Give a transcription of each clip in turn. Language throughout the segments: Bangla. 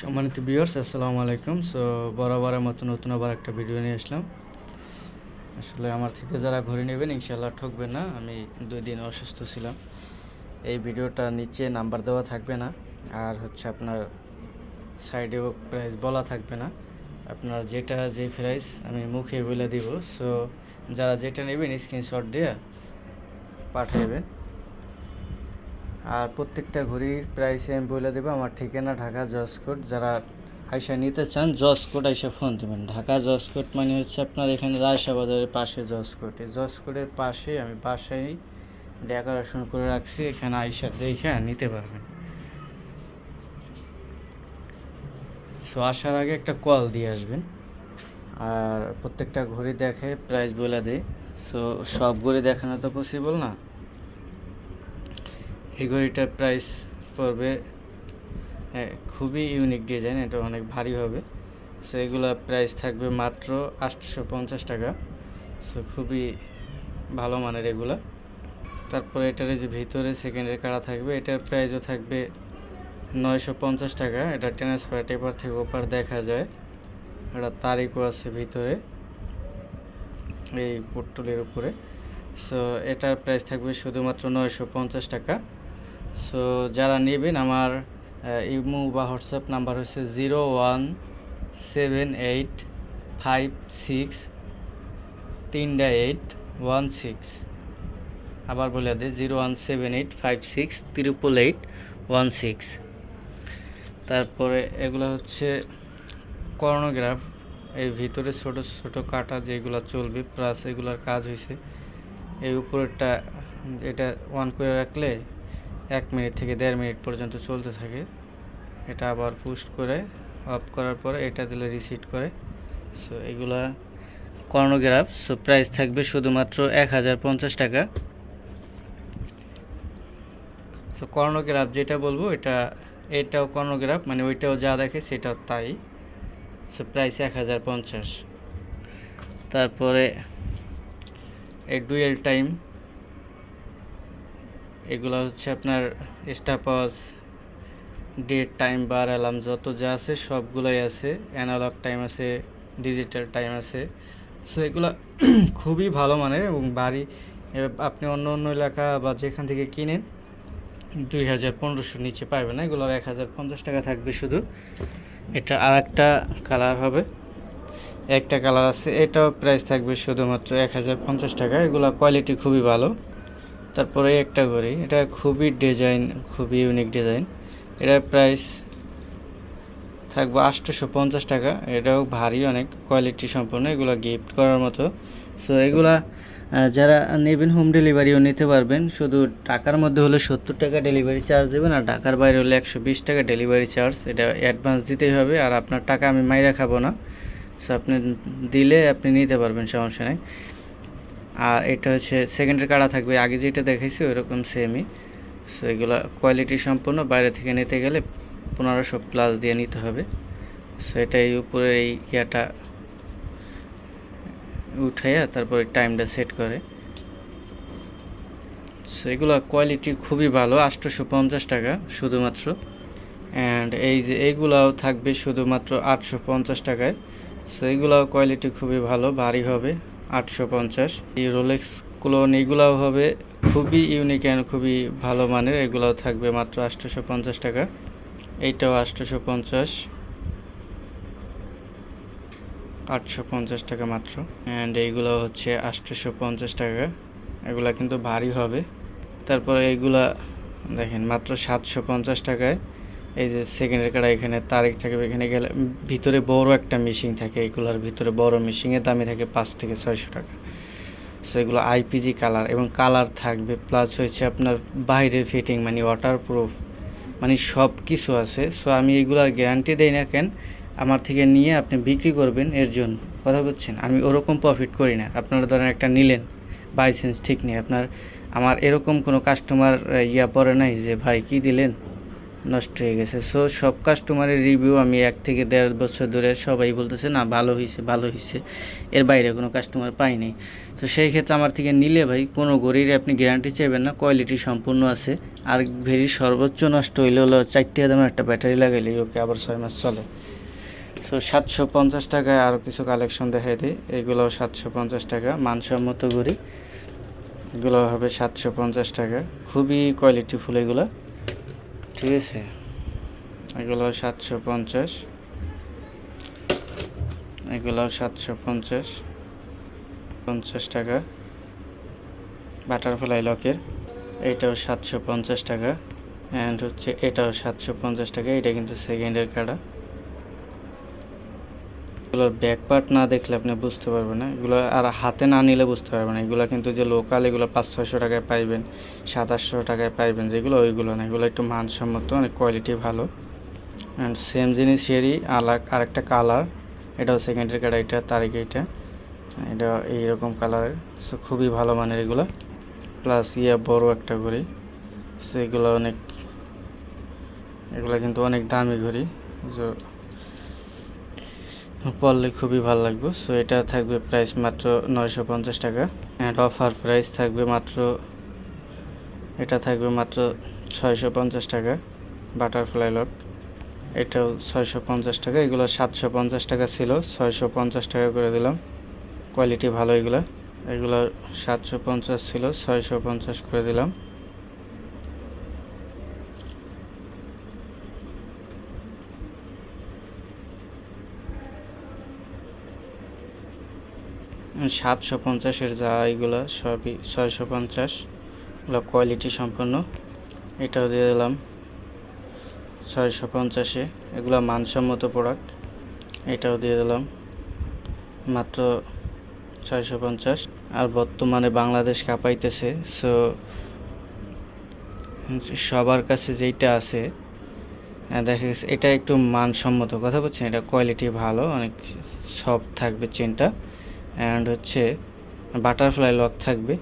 সম্মানিত ভিউয়ার্স আসসালামু আলাইকুম। সো বরাবরের মতো নতুন আবার একটা ভিডিও নিয়ে আসলাম। আসলে আমার থেকে যারা ঘুরে নেবেন ইনশাল্লাহ ঠকবেন না। আমি দুই দিন অসুস্থ ছিলাম। এই ভিডিওটা নিচে নাম্বার দেওয়া থাকবে না। আর হচ্ছে আপনার সাইডেও প্রাইস বলা থাকবে না। আপনার যেটা যে প্রাইস আমি মুখে বলে দিব। সো যারা যেটা নেবেন স্ক্রিনশট দিয়ে পাঠাইবেন। আর প্রত্যেকটা ঘড়ির প্রাইস আমি বলে দেবো, আমার ঠিকানা ঢাকা জসকোট যারা আইসা নিতে চান জসকোট আইসা ফোন দেবেন। ঢাকা জসকোট মানে হচ্ছে আপনার এখানে রায়সা বাজারের পাশে জসকোট এই জসকোটের পাশে আমি বাসায় ডেকোরেশন করে রাখছি, এখানে আইসা দেখে নিতে পারবেন। সো আসার আগে একটা কল দিয়ে আসবেন। আর প্রত্যেকটা ঘড়ি দেখে প্রাইস বলে দেয় সো সব ঘড়ি দেখানো তো পসিবল না? এই ঘড়িটার প্রাইস পড়বে হ্যাঁ, খুবই ইউনিক ডিজাইন এটা অনেক ভারী হবে। সো এগুলো প্রাইস থাকবে মাত্র আটশো পঞ্চাশ টাকা। সো খুবই ভালো মানের এগুলো। তারপরে এটার যে ভিতরে সেকেন্ডের কাড়া থাকবে এটার প্রাইসও থাকবে নয়শো পঞ্চাশ টাকা। এটা ট্রান্সফার টেপার থেকে ওপার দেখা যায়। এটা তারিখও আছে ভিতরে এই পোর্টলের উপরে। সো এটার প্রাইস থাকবে শুধুমাত্র নয়শো পঞ্চাশ টাকা। সো যারা নেবেন আমার ইমো বা হোয়াটসঅ্যাপ নাম্বার হচ্ছে zero one seven eight five six তিনটা এইট ওয়ান সিক্স। আবার বলে দে, zero one seven eight five six triple eight one six. তারপরে এগুলো হচ্ছে করোনোগ্রাফ এই ভিতরে ছোট ছোট কাটা যেগুলো চলবে প্লাস এগুলোর কাজ হয়েছে এই উপরেরটা, এটা অন করে রাখলে এক মিনিট থেকে দেড় মিনিট পর্যন্ত চলতে থাকে। এটা আবার পুস্ট করে, অফ করার পরে এটা দিলে রিসিট করে। সো এগুলা কর্নোগ্রাফ সো প্রাইস থাকবে শুধুমাত্র এক হাজার পঞ্চাশ টাকা। সো কর্নোগ্রাফ যেটা বলব, এটা, এটাও কর্নোগ্রাফ মানে ওইটাও যা দেখে সেটাও তাই। সো প্রাইস এক হাজার পঞ্চাশ। তারপরে, এ ডুয়েল টাইম। এগুলো হচ্ছে আপনার স্টাপস ডেট, টাইম বার, অ্যালার্ম যত যা আছে সবগুলোই আছে, অ্যানালগ টাইম আছে, ডিজিটাল টাইম আছে। সো এগুলো খুবই ভালো মানের এবং বাড়ি আপনি অন্য অন্য এলাকা বা যেখান থেকে কিনেন, দুই হাজার পনেরোশোর নিচে পাবেন না, এগুলো এক হাজার পঞ্চাশ টাকা থাকবে শুধু। এটা আর একটা কালার হবে। একটা কালার আছে, এটাও প্রাইস থাকবে শুধুমাত্র এক হাজার পঞ্চাশ টাকা, এগুলো কোয়ালিটি খুবই ভালো। তারপরে একটা ঘড়ি। এটা খুবই ডিজাইন খুবই ইউনিক ডিজাইন এটার প্রাইস থাকবে আটশোশো পঞ্চাশ টাকা। এটাও ভারী অনেক কোয়ালিটি সম্পন্ন। এগুলো গিফট করার মতো। সো এগুলা যারা নেবেন হোম ডেলিভারিও নিতে পারবেন। শুধু টাকার মধ্যে হলে সত্তর টাকা ডেলিভারি চার্জ দেবেন আর ঢাকার বাইরে হলে একশো বিশ টাকা ডেলিভারি চার্জ এটা অ্যাডভান্স দিতেই হবে আর আপনার টাকা আমি মাইরা খাব না। সো আপনি দিলে আপনি নিতে পারবেন, সমস্যা নেই। আর এটা হচ্ছে সেকেন্ডের কাড়া থাকবে। আগে যেটা দেখেছি ওইরকম সেমই সো এগুলো কোয়ালিটি সম্পূর্ণ বাইরে থেকে নিতে গেলে পনেরোশো প্লাস দিয়ে নিতে হবে। সো এটা এই উপরে এই ইয়াটা উঠাইয়া তারপরে টাইমটা সেট করে। সো এগুলো কোয়ালিটি খুবই ভালো আটশোশো পঞ্চাশ টাকা শুধুমাত্র। অ্যান্ড এই যে এইগুলাও থাকবে শুধুমাত্র আটশো পঞ্চাশ টাকায়। সো এইগুলাও কোয়ালিটি খুবই ভালো, ভারী হবে। আটশো পঞ্চাশ। এই রোলেক্স ক্লোন এগুলাও হবে খুবই ইউনিক অ্যান্ড খুবই ভালো মানের, এগুলাও থাকবে মাত্র আটশোশো পঞ্চাশ টাকা। এইটাও আটশোশো পঞ্চাশ। আটশো পঞ্চাশ টাকা মাত্র। অ্যান্ড এইগুলো হচ্ছে আটশোশো পঞ্চাশ টাকা। এগুলা কিন্তু ভারী হবে। তারপরে এইগুলা দেখেন মাত্র সাতশো পঞ্চাশ টাকায়। এই যে সেকেন্ডের কাটা এখানে তারিখ থাকবে এখানে গেলে ভিতরে বড় একটা মেশিন থাকে, এগুলোর ভিতরে বড় মেশিনের দামে থাকে পাঁচ থেকে ছয়শো টাকা। সো এগুলো আইপিজি কালার এবং কালার থাকবে প্লাস হয়েছে আপনার বাইরের ফিটিং মানে ওয়াটারপ্রুফ মানে সব কিছু আছে। সো আমি এগুলার গ্যারান্টি দেই না কেন, আমার থেকে নিয়ে আপনি বিক্রি করবেন, এর জন্য। কথা বলছেন আমি ওরকম প্রফিট করি না। আপনারা ধরেন একটা নিলেন বাই সেন্স ঠিক নেই। আপনার, আমার এরকম কোনো কাস্টমার ইয়া পড়ে নাই যে, ভাই, কি দিলেন? নষ্ট হয়ে গেছে। সো সব কাস্টমারের রিভিউ আমি এক থেকে দেড় বছর ধরে সবাই বলতেছে, না, ভালো হয়েছে ভালো হয়েছে এর বাইরে কোনো কাস্টমার পাইনি তো সেই ক্ষেত্রে আমার থেকে নিলে ভাই, কোনো ঘড়ির আপনি গ্যারান্টি চাইবেন না কোয়ালিটি সম্পূর্ণ আছে। আর ভেরি সর্বোচ্চ নষ্ট হইলে হলো চারটে দামের একটা ব্যাটারি লাগাইলে ওকে আবার ছয় মাস চলে। সো সাতশো পঞ্চাশ টাকায় আরও কিছু কালেকশন দেখাই দিই। এগুলোও সাতশো পঞ্চাশ টাকা, মানসম্মত ঘড়ি এগুলো হবে সাতশো পঞ্চাশ টাকা। খুবই কোয়ালিটিফুল এগুলো। ঠিক আছে। এগুলো সাতশো পঞ্চাশ। এগুলো সাতশো পঞ্চাশ। পঞ্চাশ টাকা। বাটারফ্লাই লকের। এটাও সাতশো পঞ্চাশ টাকা। অ্যান্ড হচ্ছে এটাও সাতশো পঞ্চাশ টাকা। এটা কিন্তু সেকেন্ডের কাটা। এগুলোর ব্যাক পার্ট না দেখলে আপনি বুঝতে পারবেন না। এগুলো আর হাতে না নিলে বুঝতে পারবেন না। এগুলো কিন্তু যে লোকাল এগুলো পাঁচ, ছয়শো টাকায় পাইবেন, সাত, আটশো টাকায় পাইবেন, যেগুলো ওইগুলো না। এগুলো একটু মানসম্মত, অনেক কোয়ালিটি ভালো। অ্যান্ড সেম জিনিসেরই আলাক আরেকটা কালার এটাও সেকেন্ডের কাটা এটা তারিখ এটা। এটা এইরকম কালারের সো খুবই ভালো মানের এগুলো। প্লাস ইয়ে বড় একটা ঘড়ি। সো এগুলো অনেক, এগুলো কিন্তু অনেক দামি ঘড়ি। যে পরলে খুবই ভালো লাগবে। সো এটা থাকবে প্রাইস মাত্র নয়শো পঞ্চাশ টাকা। অ্যান্ড অফার প্রাইস থাকবে মাত্র, এটা থাকবে মাত্র ছয়শো পঞ্চাশ টাকা বাটারফ্লাই লক এটাও ছয়শো পঞ্চাশ টাকা, এগুলো সাতশো পঞ্চাশ টাকা ছিল, ছয়শো পঞ্চাশ টাকা করে দিলাম। কোয়ালিটি ভালো এগুলো। এগুলো সাতশো পঞ্চাশ ছিল, ছয়শো পঞ্চাশ করে দিলাম। সাতশো পঞ্চাশের যা এগুলো, সবই ছয়শো পঞ্চাশ। এগুলো কোয়ালিটি সম্পন্ন। এটাও দিয়ে দিলাম ছয়শো পঞ্চাশে। এগুলো মানসম্মত প্রোডাক্ট এটাও দিয়ে দিলাম মাত্র ছয়শো পঞ্চাশ। আর বর্তমানে বাংলাদেশ কাঁপাইতেছে সো সবার কাছে যেইটা আছে দেখা গেছে এটা একটু মানসম্মত। কথা বলছেন, এটা কোয়ালিটি ভালো, অনেক সফট থাকবে চেনটা অ্যান্ড হচ্ছে বাটারফ্লাই লক থাকবে।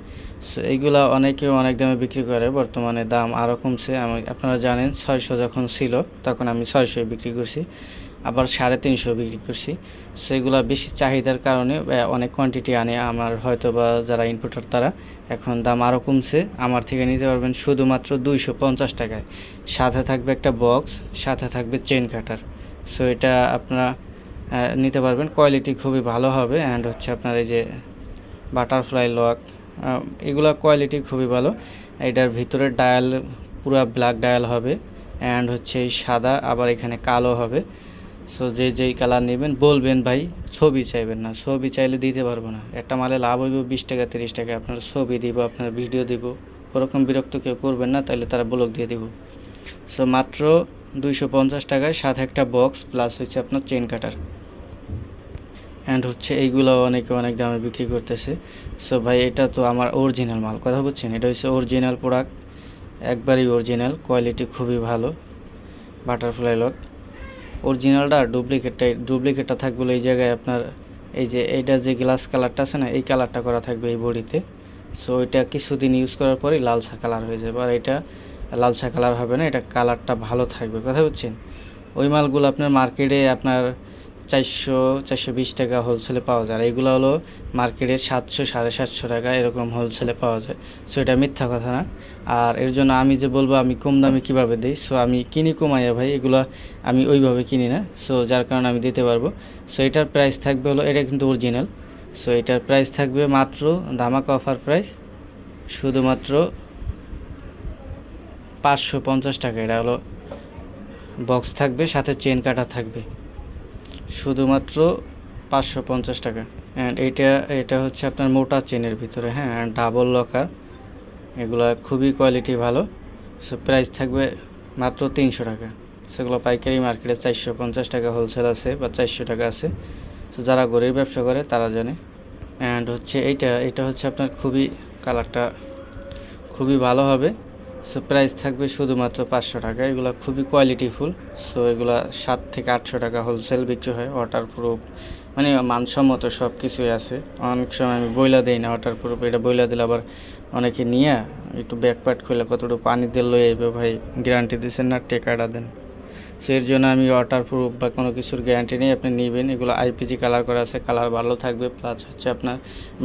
সো এইগুলা অনেকে অনেক দামে বিক্রি করে, বর্তমানে দাম আরও কমছে। আমি, আপনারা জানেন ছয়শো যখন ছিল, তখন আমি ছয়শো বিক্রি করছি, আবার সাড়ে তিনশো বিক্রি করছি। সো এগুলা বেশি চাহিদার কারণে অনেক কোয়ান্টিটি আনে আমার হয়তো বা যারা ইনপুটার তারা। এখন দাম আরও কমছে, আমার থেকে নিতে পারবেন শুধুমাত্র দুইশো পঞ্চাশ টাকায়। সাথে থাকবে একটা বক্স সাথে থাকবে চেন কাটার সো এটা আপনারা নিতে পারবেন। কোয়ালিটি খুবই ভালো হবে অ্যান্ড হচ্ছে আপনার এই যে বাটারফ্লাই লক এগুলা কোয়ালিটি খুবই ভালো। এটার ভিতরে ডায়াল পুরা ব্ল্যাক ডায়াল হবে অ্যান্ড হচ্ছে এই সাদা, আবার এখানে কালো হবে। সো যে যেই কালার নেবেন, বলবেন ভাই, ছবি চাইবেন না। ছবি চাইলে দিতে পারব না। একটা মালে লাভ হইব বিশ টাকা, তিরিশ টাকা। আপনার ছবি দিব, আপনার ভিডিও দিব। ওরকম বিরক্ত কেউ করবেন না তাহলে তারা ব্লগ দিয়ে দিব। সো মাত্র দুইশো পঞ্চাশ টাকায় সাথে একটা বক্স প্লাস হচ্ছে আপনার চেন কাটার অ্যান্ড হচ্ছে এইগুলো অনেকে অনেক দামে বিক্রি করতেছে। সো ভাই, এটা তো আমার অরিজিনাল মাল। কথা বলছেন এটা হচ্ছে অরিজিনাল প্রোডাক্ট একবারই অরিজিনাল কোয়ালিটি খুবই ভালো। বাটারফ্লাই লক অরিজিনালটা ডুপ্লিকেটটা ডুপ্লিকেটটা থাকবে এই জায়গায় আপনার এই যে, এইটা যে গ্লাস কালারটা আছে না, এই কালারটা করা থাকবে এই বডিতে। সো এটা কিছুদিন ইউজ করার পরেই লালসা কালার হয়ে যাবে। আর এটা লালসা কালার হবে না, এটা কালারটা ভালো থাকবে। কথা বুঝছেন? ওই মালগুলো আপনার মার্কেটে আপনার চারশো চারশো বিশ টাকা হোলসেলে পাওয়া যায়। আর এগুলো হলো মার্কেটে সাতশো, সাড়ে সাতশো টাকা এরকম হোলসেলে পাওয়া যায়। সো এটা মিথ্যা কথা না। আর এর জন্য আমি যে বলব, আমি কম দামে কীভাবে দিই? সো আমি কিনি কমাইয়া ভাই, এগুলো আমি ওইভাবে কিনি না। সো যার কারণে আমি দিতে পারব। সো এটার প্রাইস থাকবে হলো, এটা কিন্তু অরিজিনাল সো এটার প্রাইস থাকবে মাত্র ধামাকা অফার প্রাইস শুধুমাত্র পাঁচশো পঞ্চাশ টাকা। এটা হলো বক্স থাকবে, সাথে চেন কাটা থাকবে। শুধুমাত্র পাঁচশো পঞ্চাশ টাকা। অ্যান্ড এটা এটা হচ্ছে আপনার মোটা চেনের ভিতরে হ্যাঁ অ্যান্ড ডাবল লকার এগুলো খুবই কোয়ালিটি ভালো। সো প্রাইস থাকবে মাত্র তিনশো টাকা। সেগুলো পাইকারি মার্কেটে চারশো পঞ্চাশ টাকা হোলসেল আছে বা চারশো টাকা আছে। সো যারা গরিব ব্যবসা করে, তারা জানে। অ্যান্ড হচ্ছে এইটা, এটা হচ্ছে আপনার খুবই কালারটা খুবই ভালো হবে। সো প্রাইস থাকবে শুধুমাত্র পাঁচশো টাকা। এগুলো খুবই কোয়ালিটিফুল সো এগুলো সাত থেকে আটশো টাকা হোলসেল বিক্রি হয়। ওয়াটার প্রুফ মানে মানসম্মত সব কিছুই আছে। অনেক সময় আমি বইলা দিই না ওয়াটার প্রুফ এটা বইলা দিলে আবার অনেকে নিয়ে, একটু ব্যাকপার্ট খুলে কতটুকু পানি দিয়ে লয়ে যাবে ভাই গ্যারান্টি দিচ্ছেন না, টেকাটা দেন। সো এর জন্য আমি ওয়াটার প্রুফ বা কোনো কিছুর গ্যারান্টি নেই, আপনি নেবেন। এগুলো আইপিজি কালার করা আছে কালার ভালো থাকবে। প্লাস হচ্ছে আপনার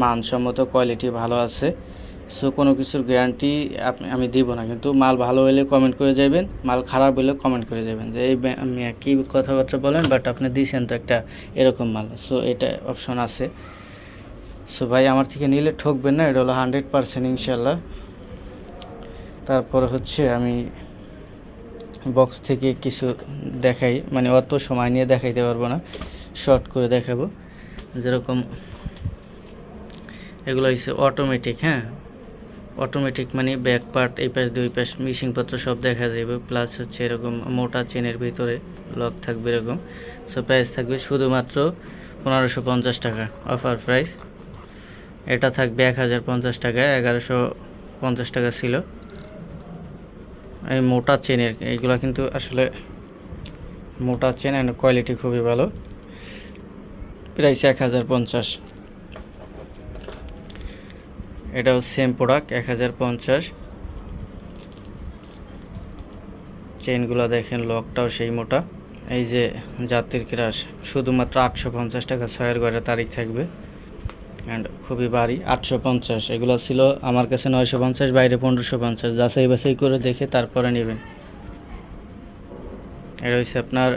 মানসম্মত কোয়ালিটি ভালো আছে। সো কোনো কিছুর গ্যারান্টি আপনি আমি দিব না, কিন্তু মাল ভালো হলে কমেন্ট করে যাবেন মাল খারাপ হলে কমেন্ট করে যাবেন যে, এই কী কথাবার্তা বলেন বাট আপনি দিয়েছেন তো একটা এরকম মাল। সো এটা অপশন আছে। সো ভাই, আমার থেকে নিলে ঠকবেন না, এটা হলো হান্ড্রেড পারসেন্ট ইনশাল্লাহ তারপর হচ্ছে আমি বক্স থেকে কিছু দেখাই মানে অত সময় নিয়ে দেখাইতে পারব না শর্ট করে দেখাবো। যেরকম এগুলো হচ্ছে অটোমেটিক হ্যাঁ? অটোমেটিক মানে ব্যাক পার্ট এই পাশ, দুই পাশ মিশিংপত্র সব দেখা যাবে। প্লাস হচ্ছে এরকম মোটা চেনের ভিতরে লক থাকবে এরকম। সো প্রাইস থাকবে শুধুমাত্র পনেরোশো পঞ্চাশ টাকা অফার প্রাইস এটা থাকবে এক হাজার পঞ্চাশ টাকা, এগারোশো পঞ্চাশ টাকা ছিল। এই মোটা চেনের এইগুলো কিন্তু আসলে মোটা চেন অ্যান্ড কোয়ালিটি খুবই ভালো। প্রাইস এক হাজার পঞ্চাশ। এটাও সেম প্রোডাক্ট এক হাজার পঞ্চাশ। চেনগুলো দেখেন লকটাও সেই মোটা। এই যে জাতির ক্রাশ শুধুমাত্র আটশো পঞ্চাশ টাকা, ছয়ের ঘরে তারিখ থাকবে। অ্যান্ড খুবই ভারী, আটশো পঞ্চাশ। এগুলো ছিল আমার কাছে নয়শো পঞ্চাশ, বাইরে পনেরোশো পঞ্চাশ। যাচাই বাছাই করে দেখে তারপরে নেবেন। এটা হচ্ছে আপনার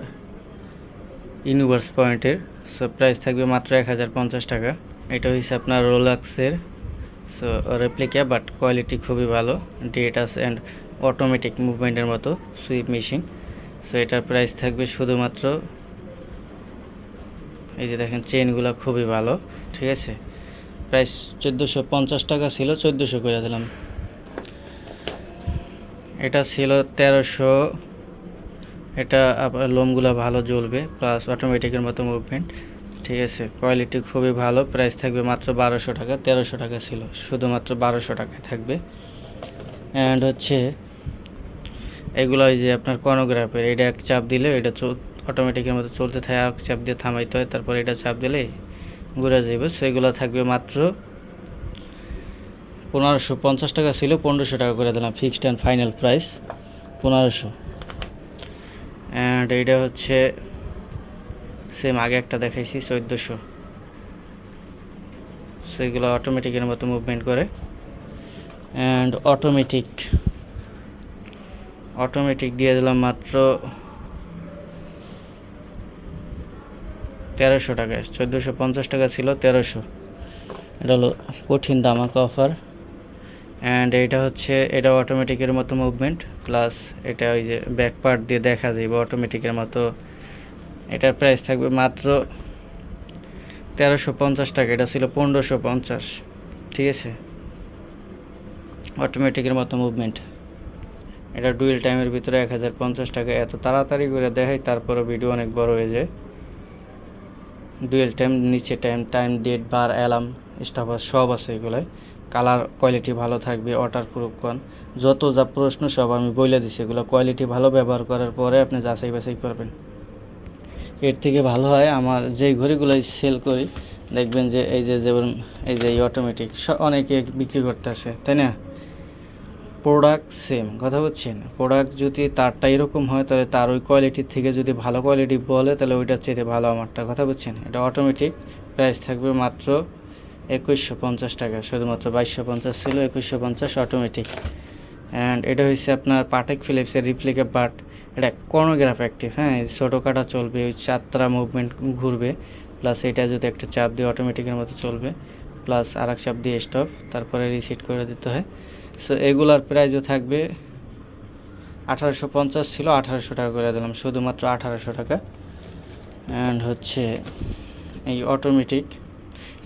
ইউনিভার্স পয়েন্টের সো প্রাইস থাকবে মাত্র এক হাজার পঞ্চাশ টাকা। এটা হচ্ছে আপনার রোলাক্সের সো রেপ্লিকা বাট কোয়ালিটি খুবই ভালো ডেটাস অ্যান্ড অটোমেটিক মুভমেন্টের মতো সুইপ মেশিন সো এটার প্রাইস থাকবে শুধুমাত্র, এই যে দেখেন চেনগুলো খুবই ভালো, ঠিক আছে? প্রাইস চোদ্দোশো পঞ্চাশ টাকা ছিল, চোদ্দোশো করে দিলাম। এটা ছিল তেরোশো, এটা আপনার লোমগুলো ভালো জ্বলবে প্লাস অটোমেটিকের মতো মুভমেন্ট ঠিক আছে কোয়ালিটি খুবই ভালো প্রাইস থাকবে মাত্র বারোশো টাকা, তেরোশো টাকা ছিল, শুধুমাত্র বারোশো টাকায় থাকবে। অ্যান্ড হচ্ছে, এগুলো ওই যে আপনার কনোগ্রাফের এটা এক চাপ দিলে এটা অটোমেটিকের মতো চলতে থাকে, এক চাপ দিয়ে থামাইতে হয়, তারপর এটা চাপ দিলে ঘুরে যাবে সেগুলো থাকবে মাত্র পনেরোশো পঞ্চাশ টাকা ছিল, পনেরোশো টাকা করে দিলাম ফিক্সড অ্যান্ড ফাইনাল প্রাইস পনেরোশো। অ্যান্ড এইটা হচ্ছে সেম আগে একটা দেখাইছি, চোদ্দোশো। সেগুলো অটোমেটিকের মতো মুভমেন্ট করে। অ্যান্ড অটোমেটিক অটোমেটিক দিয়ে দিলাম মাত্র তেরোশো টাকায় চোদ্দোশো পঞ্চাশ টাকা ছিল, তেরোশো। এটা হলো কঠিন দামাকা অফার অ্যান্ড এটা হচ্ছে, এটা অটোমেটিকের মতো মুভমেন্ট প্লাস এটা ওই যে ব্যাক পার্ট দিয়ে দেখা যাবে অটোমেটিকের মতো এটার প্রাইস থাকবে মাত্র তেরোশো পঞ্চাশ টাকা, এটা ছিল পনেরোশো পঞ্চাশ, ঠিক আছে? অটোমেটিকের মতো মুভমেন্ট এটা ডুয়েল টাইমের ভিতরে এক হাজার পঞ্চাশ টাকা, এত তাড়াতাড়ি করে দেখাই তারপরে ভিডিও অনেক বড় হয়ে যায়। ডুয়েল টাইম নিচে টাইম টাইম ডেট বার অ্যালার্ম স্টাফার সব আছে এগুলাই কালার কোয়ালিটি ভালো থাকবে ওয়াটার প্রুফ কন যত যা প্রশ্ন সব আমি বলে দিছি, এগুলো কোয়ালিটি ভালো ব্যবহার করার পরে আপনি যাচাই বাছাই করবেন। এর থেকে ভালো হয়, আমার যেই ঘড়িগুলো সেল করি, দেখবেন যে এই যে যেমন, এই যে অটোমেটিক অনেকে বিক্রি করতে আসে তাই না? প্রোডাক্ট সেম কথা বলছেন প্রোডাক্ট যদি তারটা এরকম হয়, তাহলে তার ওই কোয়ালিটির থেকে যদি ভালো কোয়ালিটি বলে, তাহলে ওইটার চেয়ে ভালো আমারটা, কথা বলছেন এটা অটোমেটিক প্রাইস থাকবে মাত্র একুশশো পঞ্চাশ টাকা, শুধুমাত্র বাইশশো পঞ্চাশ ছিল, একুশশো পঞ্চাশ অটোমেটিক অ্যান্ড এটা হচ্ছে আপনার পাটেক ফিলিপসের রিপ্লিকা পার্ট এটা কর্নোগ্রাফ অ্যাক্টিভ হ্যাঁ ছোটো কাটা চলবে, ওই চারটা মুভমেন্ট ঘুরবে প্লাস এটা যদি একটা চাপ দিয়ে অটোমেটিকের মতো চলবে প্লাস আর এক চাপ দিয়ে স্টপ তারপরে রিসিট করে দিতে হয়। সো এগুলার প্রাইসও থাকবে আঠারোশো পঞ্চাশ ছিল, আঠারোশো টাকা করে দিলাম, শুধুমাত্র আঠারোশো টাকা। অ্যান্ড হচ্ছে এই অটোমেটিক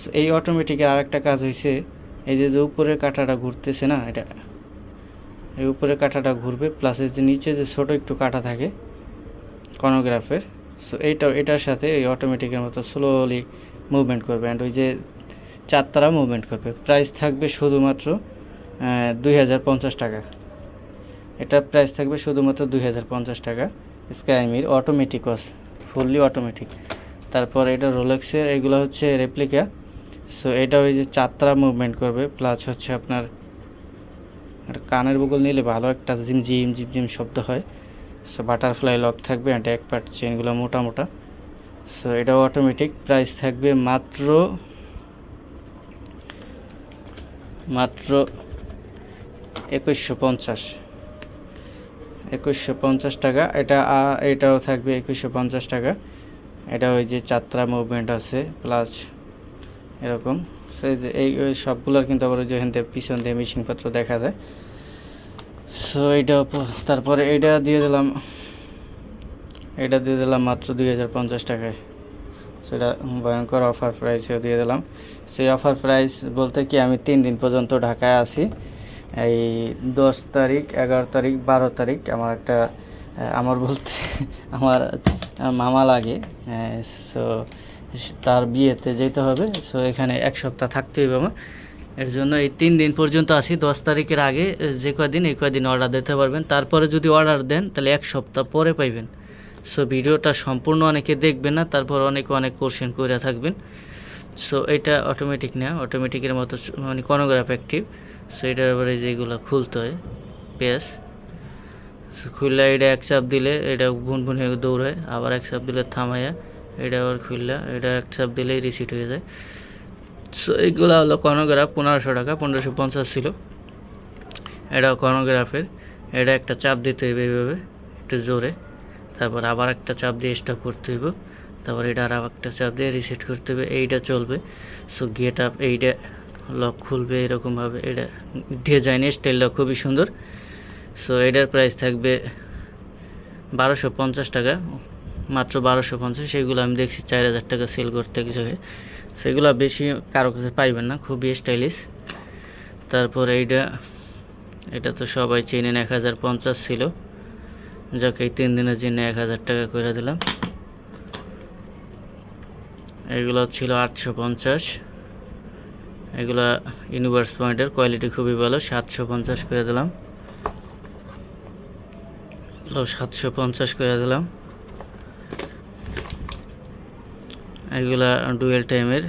সো এই অটোমেটিকের আরেকটা কাজ হয়েছে এই যে উপরের কাঁটাটা ঘুরতেছে না, এটা এই উপরে কাঁটাটা ঘুরবে প্লাস এই যে নিচে যে ছোটো একটু কাঁটা থাকে কনোগ্রাফের সো এইটাও, এটার সাথে এই অটোমেটিকের মতো স্লোলি মুভমেন্ট করবে অ্যান্ড ওই যে চারতারা মুভমেন্ট করবে। প্রাইস থাকবে শুধুমাত্র দুই হাজার পঞ্চাশ টাকা। এটার প্রাইস থাকবে শুধুমাত্র দুই হাজার পঞ্চাশ টাকা স্কাইমির অটোমেটিকস ফুললি অটোমেটিক তারপর এটা রোলেক্সের এগুলো হচ্ছে রেপ্লিকা সো এটা ওই যে চারতারা মুভমেন্ট করবে প্লাস হচ্ছে আপনার একটা কানের বগল নিলে ভালো একটা জিম জিম জিম জিম শব্দ হয়। সো বাটারফ্লাই লক থাকবে অ্যান্ড এক পার্ট চেনগুলো মোটা মোটা। সো এটাও অটোমেটিক প্রাইস থাকবে মাত্র মাত্র একুশশো পঞ্চাশ। একুশশো পঞ্চাশ টাকা। এটা এটাও থাকবে একুশশো পঞ্চাশ টাকা। এটা ওই যে চাত্রা মুভমেন্ট আছে প্লাস এরকম। যে এই ওই সবগুলোর কিন্তু আবার যে থেকে পিছন দিয়ে মেশিনপত্র দেখা যায়। সো এইটা তারপরে এইটা দিয়ে দিলাম। এটা দিয়ে দিলাম মাত্র দুই হাজার পঞ্চাশ টাকায়। সেটা ভয়ঙ্কর অফার প্রাইসেও দিয়ে দিলাম। সেই অফার প্রাইস বলতে কি, আমি তিন দিন পর্যন্ত ঢাকায় আছি। এই দশ তারিখ, এগারো তারিখ, বারো তারিখ আমার একটা আমার বলতে, আমার, মামা লাগে। সো তার বিয়েতে যেতে হবে। সো এখানে এক সপ্তাহ থাকতে হবে আমার। এর জন্য এই তিন দিন পর্যন্ত আসি দশ তারিখের আগে যে কয়দিন, এই কয়দিন অর্ডার দিতে পারবেন। তারপরে যদি অর্ডার দেন, তাহলে এক সপ্তাহ পরে পাইবেন। সো ভিডিওটা সম্পূর্ণ অনেকে দেখবেন না, তারপর অনেকে অনেক কোশ্চেন করে থাকবেন। সো এটা অটোমেটিক না। অটোমেটিকের মতো মানে কনোগ্রাফ অ্যাক্টিভ সো এটার এবারে যেগুলো খুলতে হয় পেস খুললে এটা এক চাপ দিলে এটা বুন বুন হয়ে দৌড়ায়, আবার এক চাপ দিলে থামাইয়া এটা আবার খুললে, এটা এক চাপ দিলেই রিসিট হয়ে যায়। সো এইগুলো হলো কনোগ্রাফ পনেরোশো টাকা, পনেরোশো পঞ্চাশ ছিল। এটা কনোগ্রাফের এটা একটা চাপ দিতে হবে এইভাবে, একটু জোরে। তারপর আবার একটা চাপ দিয়ে স্টপ করতে হইব। তারপর এটা আর একটা চাপ দিয়ে রিসেট করতে হবে, এইটা চলবে। সো গেট আপ এইটা লক খুলবে এরকমভাবে। এটা ডিজাইনের স্টাইলটা খুবই সুন্দর। সো এটার প্রাইস থাকবে বারোশো পঞ্চাশ টাকা। মাত্র বারোশো পঞ্চাশ, সেগুলো আমি দেখছি চার হাজার টাকা সেল করতে এক জায়গায় সেগুলো বেশি কারও কাছে পাইবেন না, খুবই স্টাইলিশ তারপর এইটা, এটা তো সবাই চেনেন, এক হাজার পঞ্চাশ ছিল। যাকে, এই তিন দিনের জন্য এক হাজার টাকা করে দিলাম। এগুলো ছিল আটশো পঞ্চাশ। এগুলো ইউনিভার্স পয়েন্টের কোয়ালিটি খুবই ভালো, সাতশো পঞ্চাশ করে দিলাম। সাতশো পঞ্চাশ করে দিলাম। এগুলা ডুয়েল টাইমের।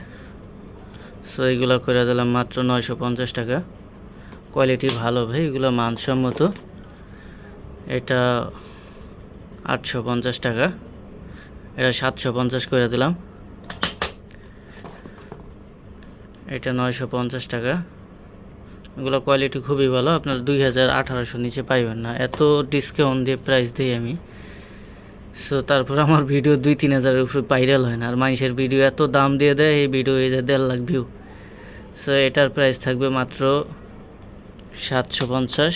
সো এগুলো করে দিলাম মাত্র নয়শো পঞ্চাশ টাকা। কোয়ালিটি ভালো ভাই, এগুলো মানসম্মত। এটা আটশো পঞ্চাশ টাকা। এটা সাতশো পঞ্চাশ করে দিলাম। এটা নয়শো পঞ্চাশ টাকা। এগুলো কোয়ালিটি খুবই ভালো। আপনার দুই হাজার আঠারোশো নিচে পাইবেন না। এত ডিসকাউন্ট দিয়ে প্রাইস দিই আমি। সো তারপর আমার ভিডিও দুই, তিন হাজারের উপরে ভাইরাল হয় না। আর মানুষের ভিডিও এত দাম দিয়ে দেয়, এই ভিডিও এই যে দেড় লাখ ভিউ সো এটার প্রাইস থাকবে মাত্র সাতশো পঞ্চাশ।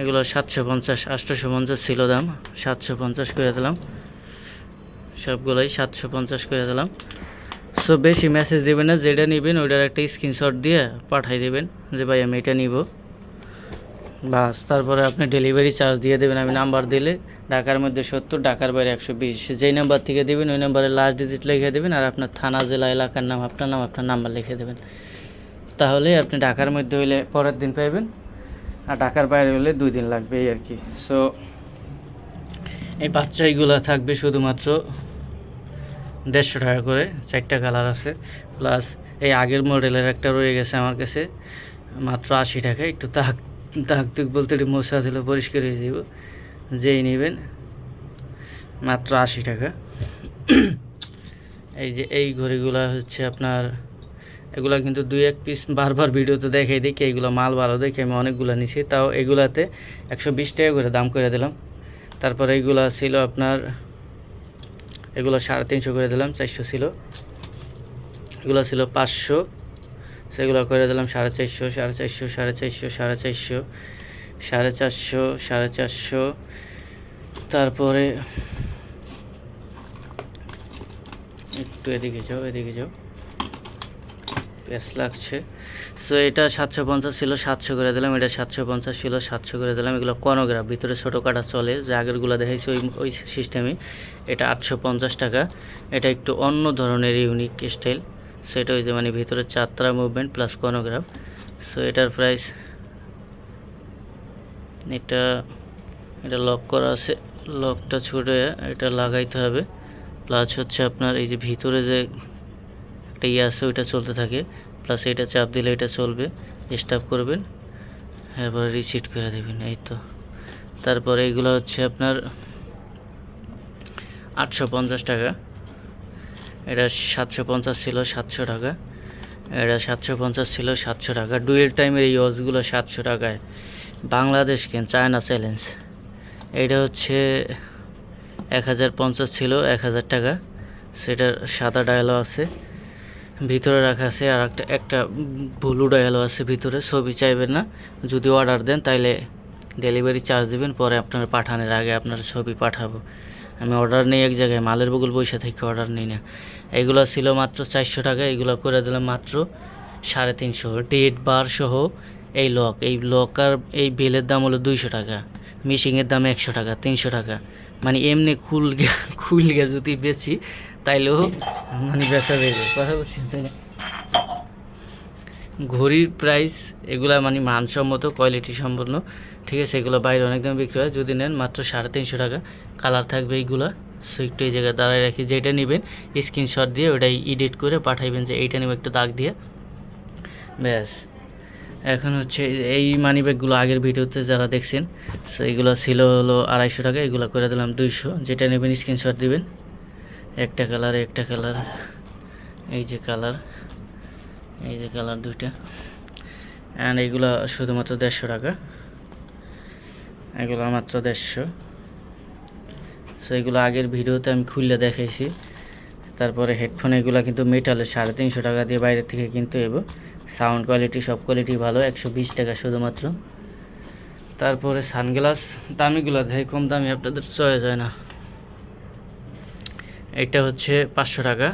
এগুলো সাতশো পঞ্চাশ আটশোশো পঞ্চাশ ছিল দাম। সাতশো পঞ্চাশ করে দিলাম। সবগুলোই সাতশো পঞ্চাশ করে দিলাম। সো বেশি মেসেজ দেবেন না, যেটা নেবেন, ওইটার একটা স্ক্রিনশট দিয়ে পাঠাই দেবেন যে, ভাই, আমি এটা নিব। বাস, তারপরে আপনি ডেলিভারি চার্জ দিয়ে দেবেন, আমি নাম্বার দিলে ঢাকার মধ্যে সত্তর, ঢাকার বাইরে একশো বিশ। যেই নাম্বার থেকে দেবেন, ওই নাম্বারে লাস্ট ডিজিট লিখে দেবেন আর আপনার থানা, জেলা, এলাকার নাম, আপনার নাম, আপনার নাম্বার লিখে দেবেন। তাহলে আপনি ঢাকার মধ্যে হইলে পরের দিন পাইবেন, আর ঢাকার বাইরে হলে দুই দিন লাগবে, এই আর কি। সো এই বাচ্চাইগুলো থাকবে শুধুমাত্র দেড়শো টাকা করে, চারটা কালার আছে। প্লাস এই আগের মডেলের একটা রয়ে গেছে আমার কাছে, মাত্র আশি টাকা, একটু তাক তাক তুক বলতে একটু মশা দিলে পরিষ্কার হয়ে যাব যেই নেবেন মাত্র আশি টাকা। এই যে এই ঘড়িগুলো হচ্ছে আপনার, এগুলা কিন্তু দুই এক পিস বারবার ভিডিওতে দেখাই দেখি, এগুলো মাল ভালো দেখে আমি অনেকগুলো নিছি। তাও এগুলাতে একশো বিশ টাকা করে দাম করে দিলাম। তারপরে এগুলা ছিল আপনার, এগুলো সাড়ে তিনশো করে দিলাম, চারশো ছিল। এগুলো ছিল পাঁচশো। সেগুলো করে দিলাম সাড়ে চারশো সাড়ে চারশো সাড়ে চারশো সাড়ে চারশো সাড়ে চারশো সাড়ে চারশো। তারপরে একটু এদিকে যাও এদিকে যাও। প্যাস লাগছে। সো এটা সাতশো পঞ্চাশ ছিল, সাতশো করে দিলাম। এটা সাতশো পঞ্চাশ ছিল, সাতশো করে দিলাম। এগুলো কনোগ্রাফ ভিতরে ছোটো কাটা চলে। যে আগেরগুলো দেখাইছি, ওই ওই সিস্টেমে এটা আটশো পঞ্চাশ টাকা। এটা একটু অন্য ধরনের ইউনিক স্টাইল সেটা যে মানে ভিতরে চাত্রা মুভমেন্ট প্লাস কনোগ্রাফ সো এটার প্রাইস এটা এটা লক করা আছে। লকটা ছুটে এটা লাগাইতে হবে। প্লাস হচ্ছে আপনার এই যে ভিতরে যে একটা ইয়ে আছে, ওইটা চলতে থাকে। প্লাস এটা চাপ দিলে এটা চলবে। স্টাপ করবেন। এরপরে রিসিট করে দেবেন, এই তো। তারপরে এইগুলো হচ্ছে আপনার আটশো পঞ্চাশ টাকা। এটা সাতশো পঞ্চাশ ছিল সাতশো টাকা। এটা সাতশো পঞ্চাশ ছিল সাতশো টাকা। ডুয়েল টাইমের এই ওয়াচগুলো সাতশো টাকায়। বাংলাদেশ কেন? চায়না চ্যালেঞ্জ এটা হচ্ছে এক হাজার পঞ্চাশ ছিল এক হাজার টাকা। সেটার সাদা ডায়ালও আছে। ভিতরে রাখা আছে আর একটা একটা ব্লু ডায়ালও আছে ভিতরে। ছবি চাইবেন না। যদি অর্ডার দেন তাইলে ডেলিভারি চার্জ দিবেন। পরে আপনার পাঠানোর আগে আপনার ছবি পাঠাবো। আমি অর্ডার নেই এক জায়গায়, মালের বগুল পয়সা থেকে অর্ডার নিই না। এগুলো ছিল মাত্র চারশো টাকা, এগুলো করে দিলাম মাত্র সাড়ে তিনশো। ডেট বার সহ এই লক এই লক আর এই বেলের দাম হলো দুইশো টাকা। মিশিংয়ের দাম একশো টাকা, তিনশো টাকা। মানে এমনি খুল খুল গে যদি বেশি, তাইলেও মানে বেচা বেড়ে কথা বলছি? ঘড়ির প্রাইস এগুলা মানে মানসম্মত কোয়ালিটি সম্পন্ন, ঠিক আছে, এগুলো বাইরে অনেক দামে বিক্রি হয়। যদি নেন মাত্র সাড়ে তিনশো টাকা। কালার থাকবে এইগুলা সো একটু এই জায়গায় দাঁড়ায় রাখি যেটা নেবেন স্ক্রিনশট দিয়ে ওটাই এডিট করে পাঠাইবেন যে এইটা নেব একটু দাগ দিয়ে। ব্যাস। এখন হচ্ছে এই মানি ব্যাগগুলো আগের ভিডিওতে যারা দেখছেন সো এগুলো ছিল হলো আড়াইশো টাকা, এগুলো করে দিলাম দুইশো। যেটা নেবেন স্ক্রিনশট দিবেন। একটা কালার একটা কালার এই যে কালার এই যে কালার দুইটা। অ্যান্ড এগুলো শুধুমাত্র দেড়শো টাকা। এগুলো মাত্র দেড়শো। সো এগুলো আগের ভিডিওতে আমি খুললে দেখাইছি। তারপরে হেডফোন এগুলো কিন্তু মেটালের সাড়ে তিনশো টাকা দিয়ে বাইরে থেকে কিনতে হইব। সাউন্ড কোয়ালিটি সব কোয়ালিটি ভালো, একশো বিশ টাকা শুধুমাত্র। তারপরে সানগ্লাস, দামিগুলো দেয় কম দামি, আপনাদের চয়ে যায় না। এটা হচ্ছে পাঁচশো টাকা।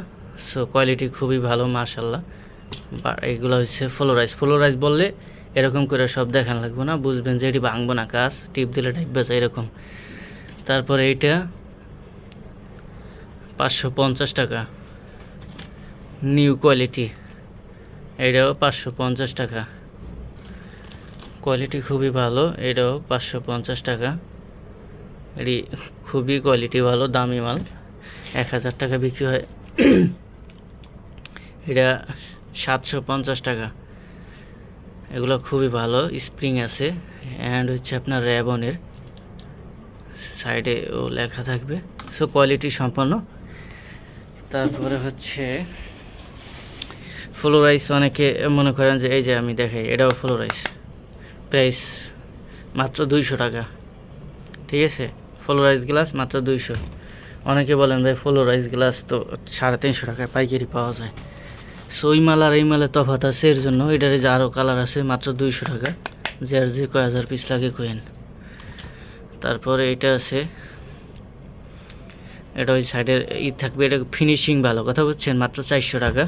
সো কোয়ালিটি খুবই ভালো, মাশাল্লাহ। বা এগুলো হচ্ছে ফ্লোরাইজ ফ্লোরাইজ বললে এরকম করে সব দেখান লাগবে না, বুঝবেন যে এটি ভাঙবো না, কাজ টিপ দিলে টাইপবে এরকম। তারপরে এইটা পাঁচশো পঞ্চাশ টাকা। নিউ কোয়ালিটি এটাও পাঁচশো পঞ্চাশ টাকা। কোয়ালিটি খুবই ভালো, এটাও পাঁচশো পঞ্চাশ টাকা। এটি খুবই কোয়ালিটি ভালো, দামি মাল। এক হাজার টাকা বিক্রি হয়। এটা সাতশো পঞ্চাশ টাকা। এগুলো খুবই ভালো, স্প্রিং আছে অ্যান্ড হচ্ছে আপনার র্যাবনের সাইডে ও লেখা থাকবে। সো কোয়ালিটি সম্পন্ন। তারপরে হচ্ছে ফ্লোরাইস অনেকে মনে করেন যে, এই যে আমি দেখাই, এটাও ফ্লোরাইস প্রাইস মাত্র দুইশো টাকা। ঠিক আছে? ফ্লোরাইস গ্লাস মাত্র দুইশো। অনেকে বলেন ভাই ফ্লোরাইস গ্লাস তো সাড়ে তিনশো টাকায় পাইকারি পাওয়া যায়। সো ওই মাল আর এই মালের তফাত আছে, এর জন্য এটার যে আরও কালার আছে, মাত্র দুইশো টাকা। যে আর যে কয় হাজার পিস লাগে কোয়েন। তারপরে এটা আছে, এটা ওই সাইডের ই থাকবে, এটা ফিনিশিং ভালো কথা বুঝছেন, মাত্র চারশো টাকা।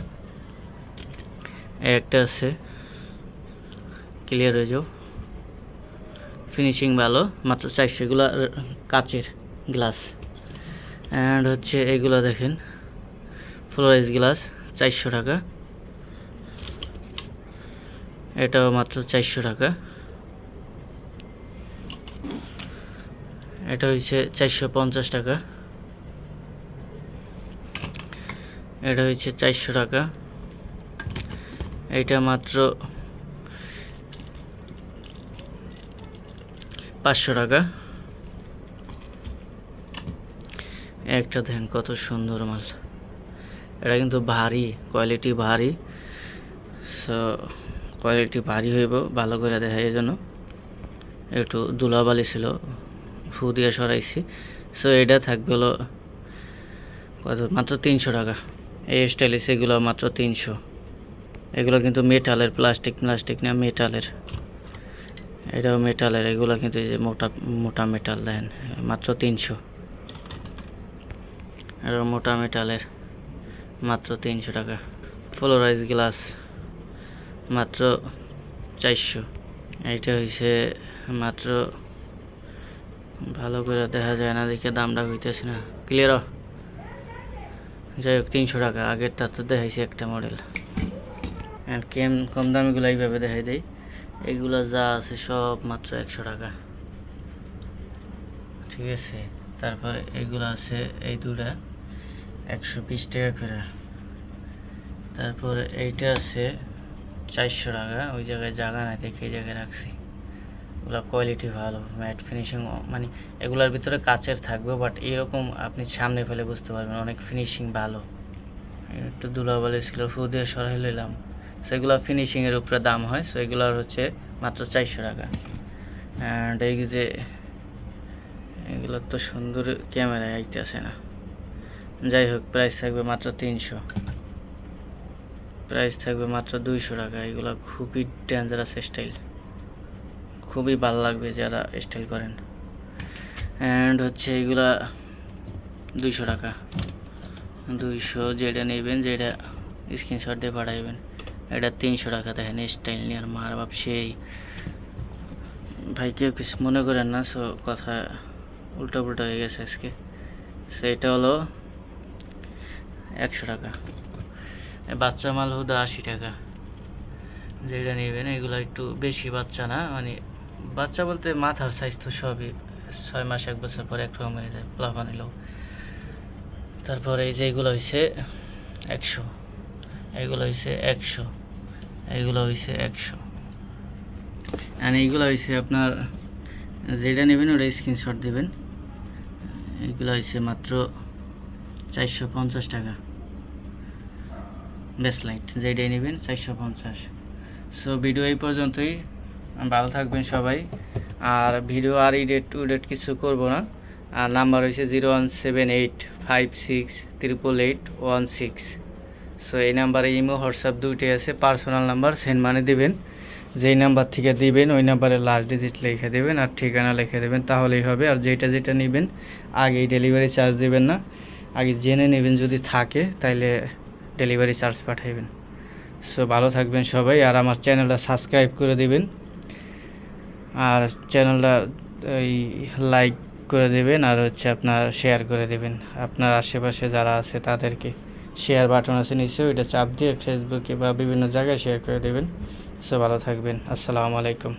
একটা আছে ক্লিয়ার হয়ে যাও। ফিনিশিং ভালো, মাত্র চারশো, এগুলো কাচের গ্লাস অ্যান্ড হচ্ছে এগুলো দেখেন ফ্লোরাইজ গ্লাস চারশো টাকা। এটাও মাত্র চারশো টাকা। এটা হচ্ছে চারশো পঞ্চাশ টাকা। এটা হচ্ছে চারশো টাকা। এটা মাত্র পাঁচশো টাকা। একটা দেন কত সুন্দর মাল। এটা কিন্তু ভারী কোয়ালিটি ভারী। সো কোয়ালিটি ভারী হইব, ভালো করে দেখা এই জন্য একটু ধুলাবালি ছিল, ফু দিয়ে সরাইছি। সো এটা থাকবে হলো কত? মাত্র তিনশো টাকা। এই স্টাইলিশ এগুলো মাত্র তিনশো। এগুলো কিন্তু মেটালের প্লাস্টিক প্লাস্টিক না মেটালের এটাও মেটালের এগুলো কিন্তু যে মোটা মোটা মেটাল দেন মাত্র তিনশো। এটাও মোটা মেটালের মাত্র তিনশো টাকা। ফ্লোরাইজ গ্লাস মাত্র চারশো। এইটা হয়েছে মাত্র ভালো করে দেখা যায় না দেখে দামটা হইতেছে না। ক্লিয়ার যাই হোক, তিনশো টাকা। আগেরটা তো দেখাইছে একটা মডেল আর কেম, কম দামিগুলো এইভাবে দেখাই দেয় এগুলো যা আছে সব মাত্র একশো টাকা। ঠিক আছে, তারপরে এগুলো আছে এই দুটা একশো বিশ টাকা করে। তারপরে এইটা আছে চারশো টাকা, ওই জায়গায় জায়গা নাই, দেখে এই জায়গায় রাখছি। এগুলো কোয়ালিটি ভালো ম্যাট ফিনিশিং মানে এগুলোর ভিতরে কাচের থাকবে বাট এরকম আপনি সামনে ফেলে বুঝতে পারবেন, অনেক ফিনিশিং ভালো। একটু ধুলাবালি ছিল, ফু দিয়ে সরাই লইলাম সেগুলো ফিনিশিংয়ের উপরে দাম হয় সো এগুলোর হচ্ছে মাত্র চারশো টাকা। অ্যান্ড এই যে, এগুলো তো সুন্দর ক্যামেরায় আইতেছে না। যাই হোক প্রাইস থাকবে মাত্র তিনশো। প্রাইস থাকবে মাত্র দুইশো টাকা। এগুলো খুবই ডেঞ্জারাস স্টাইল খুবই ভালো লাগবে যারা স্টাইল করেন। অ্যান্ড হচ্ছে এগুলা দুইশো টাকা। দুইশো যেটা নেবেন, যেটা স্ক্রিনশট দিয়ে পাঠাইবেন। এটা তিনশো টাকা দেখেন স্টাইল নিয়ে আর মার বাপ সেই। ভাই, কেউ কিছু মনে করেন না, সো কথা উল্টো পুল্টো হয়ে গেছে আজকে। সেইটা হলো একশো টাকা। বাচ্চা মাল হুদা আশি টাকা। যেটা নেবেন, এগুলো একটু বেশি বাচ্চা না মানে বাচ্চা বলতে মাথার সাইজ তো সবই, ছয় মাস, এক বছর পর একরকম হয়ে যায় প্লাফা নিলেও। তারপরে এই যে এগুলো হয়েছে একশো। এগুলো হয়েছে একশো। এগুলো হয়েছে একশো। আর এইগুলো হয়েছে আপনার যেটা নেবেন ওটা স্ক্রিনশট দেবেন। এগুলো হয়েছে মাত্র চারশো পঞ্চাশ টাকা। বেসলাইট যেটাই নেবেন চারশো পঞ্চাশ। সো ভিডিও এই পর্যন্তই। ভালো থাকবেন সবাই। আর ভিডিও আর ইডেট উডেট কিছু করব না। আর নাম্বার হয়েছে zero one seven eight five six triple eight one six. So এই নাম্বারে ইমো, হোয়াটসঅ্যাপ দুইটাই আছে। পার্সোনাল নাম্বার, সেন্ড মানি দেবেন। যেই নাম্বার থেকে দিবেন, ওই নাম্বারে লাস্ট ডিজিট লিখে দেবেন আর ঠিকানা লিখে দেবেন, তাহলেই হবে। আর যেটা যেটা নেবেন আগেই ডেলিভারি চার্জ দেবেন না। আগে জেনে নেবেন যদি থাকে, তাইলে ডেলিভারি চার্জ পাঠাইবেন। সো ভালো থাকবেন সবাই, আর আমার চ্যানেলটা সাবস্ক্রাইব করে দিবেন। আর চ্যানেলটা ওই লাইক করে দেবেন, আর হচ্ছে আপনার শেয়ার করে দেবেন। আপনার আশেপাশে যারা আছে, তাদেরকে শেয়ার বাটন আছে নিশ্চয়ই ওইটা চাপ দিয়ে ফেসবুকে বা বিভিন্ন জায়গায় শেয়ার করে দেবেন। সো ভালো থাকবেন। আসসালামু আলাইকুম।